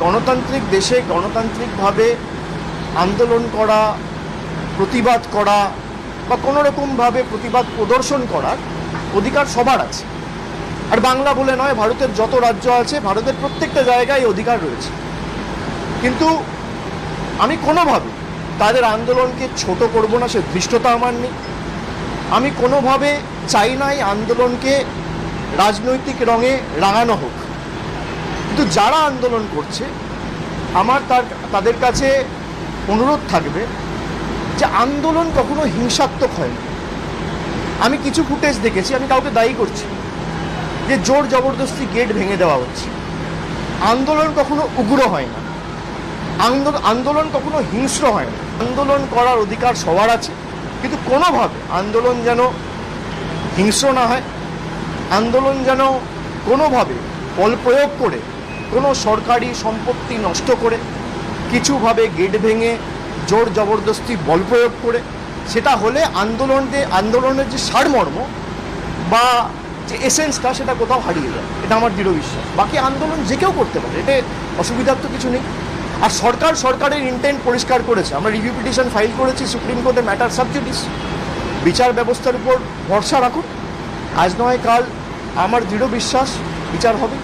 গণতান্ত্রিক দেশে গণতান্ত্রিকভাবে আন্দোলন করা, প্রতিবাদ করা বা কোনো রকমভাবে প্রতিবাদ প্রদর্শন করার অধিকার সবার আছে। আর বাংলা বলে নয়, ভারতের যত রাজ্য আছে, ভারতের প্রত্যেকটা জায়গায় অধিকার রয়েছে। কিন্তু আমি কোনোভাবে তাদের আন্দোলনকে ছোট করব না, সে ধৃষ্টতা আমার নেই। আমি কোনোভাবে চাই না এই আন্দোলনকে রাজনৈতিক রঙে রাঙানো হোক। কিন্তু যারা আন্দোলন করছে, আমার তার, তাদের কাছে অনুরোধ থাকবে যে আন্দোলন কখনো হিংসাত্মক হয় না। আমি কিছু ফুটেজ দেখেছি, আমি কাউকে দায়ী করছি যে জোর জবরদস্তি গেট ভেঙে দেওয়া হচ্ছে। আন্দোলন কখনো উগ্র হয় না। আন্দোলন আন্দোলন কখনো হিংস্র হয় না। আন্দোলন করার অধিকার সবার আছে, কিন্তু কোনোভাবে আন্দোলন যেন হিংস্র না হয়, আন্দোলন যেন কোনোভাবে বল প্রয়োগ করে কোনো সরকারি সম্পত্তি নষ্ট করে, কিছুভাবে গেট ভেঙে, জোর জবরদস্তি বল প্রয়োগ করে, সেটা হলে আন্দোলন আন্দোলনকে আন্দোলনের যে সারমর্ম বা যে এসেন্সটা সেটা কোথাও হারিয়ে যায়। এটা আমার দৃঢ় বিশ্বাস। বাকি আন্দোলন যে কেউ করতে পারে, এতে অসুবিধার তো কিছু নেই। আর সরকার সরকারের ইন্টেন্ট পরিষ্কার করেছে। আমরা রিভিউ পিটিশন ফাইল করেছি সুপ্রিম কোর্টে ম্যাটার সাবজুডিস বিচার ব্যবস্থার উপর ভরসা রাখুন। আজ নয় কাল, আমার দৃঢ় বিশ্বাস, বিচার হবে।